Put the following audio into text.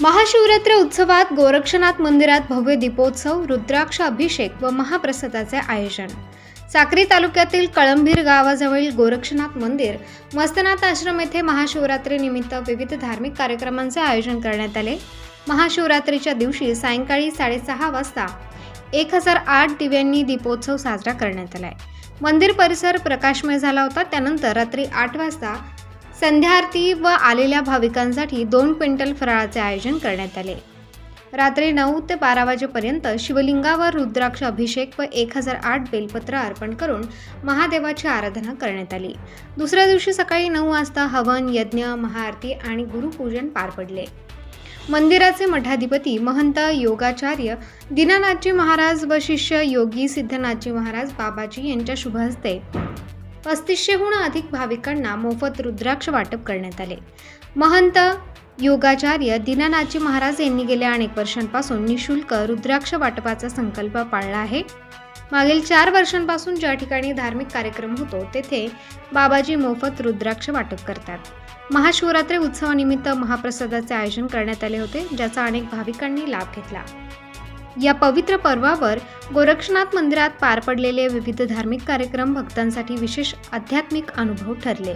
महाशिवरात्र उत्सवात गोरक्षनाथ मंदिरात भव्य दीपोत्सव रुद्राक्ष अभिषेक व महाप्रसादाचे आयोजन. साक्री तालुक्यातील कळंभीर गावाजवळील गोरक्षनाथ मंदिर मस्तनाथ आश्रम येथे महाशिवरात्रीनिमित्त विविध धार्मिक कार्यक्रमांचे आयोजन करण्यात आले. महाशिवरात्रीच्या दिवशी सायंकाळी साडेसहा वाजता एक हजार आठ दिव्यांनी दीपोत्सव साजरा करण्यात आलाय. मंदिर परिसर प्रकाशमय झाला होता त्यानंतर रात्री आठ वाजता संध्या आरती व आलेल्या भाविकांसाठी दोन क्विंटल फराळाचे आयोजन करण्यात आले. रात्री नऊ ते बारा वाजेपर्यंत शिवलिंगावर रुद्राक्ष अभिषेक व एक हजार आठ बेलपत्र अर्पण करून महादेवाची आराधना करण्यात आली. दुसऱ्या दिवशी सकाळी नऊ वाजता हवन यज्ञ महाआरती आणि गुरुपूजन पार पडले. मंदिराचे मठाधिपती महंत योगाचार्य दीनानाथजी महाराज व शिष्य योगी सिद्धनाथजी महाराज बाबाजी यांच्या शुभ हस्ते पस्तीसशेहून अधिक भाविकांना मोफत रुद्राक्ष वाटप करण्यात आले. महंत योगाचार्य दीनानाथजी महाराज यांनी गेल्या अनेक वर्षांपासून निशुल्क रुद्राक्ष वाटपाचा संकल्प पाळला आहे. मागील चार वर्षांपासून ज्या ठिकाणी धार्मिक कार्यक्रम होतो तेथे बाबाजी मोफत रुद्राक्ष वाटप करतात. महाशिवरात्री उत्सवानिमित्त महाप्रसादाचे आयोजन करण्यात आले होते ज्याचा अनेक भाविकांनी लाभ घेतला. या पवित्र पर्वावर गोरक्षनाथ मंदिरात पार पडलेले विविध धार्मिक कार्यक्रम भक्तांसाठी विशेष आध्यात्मिक अनुभव ठरले.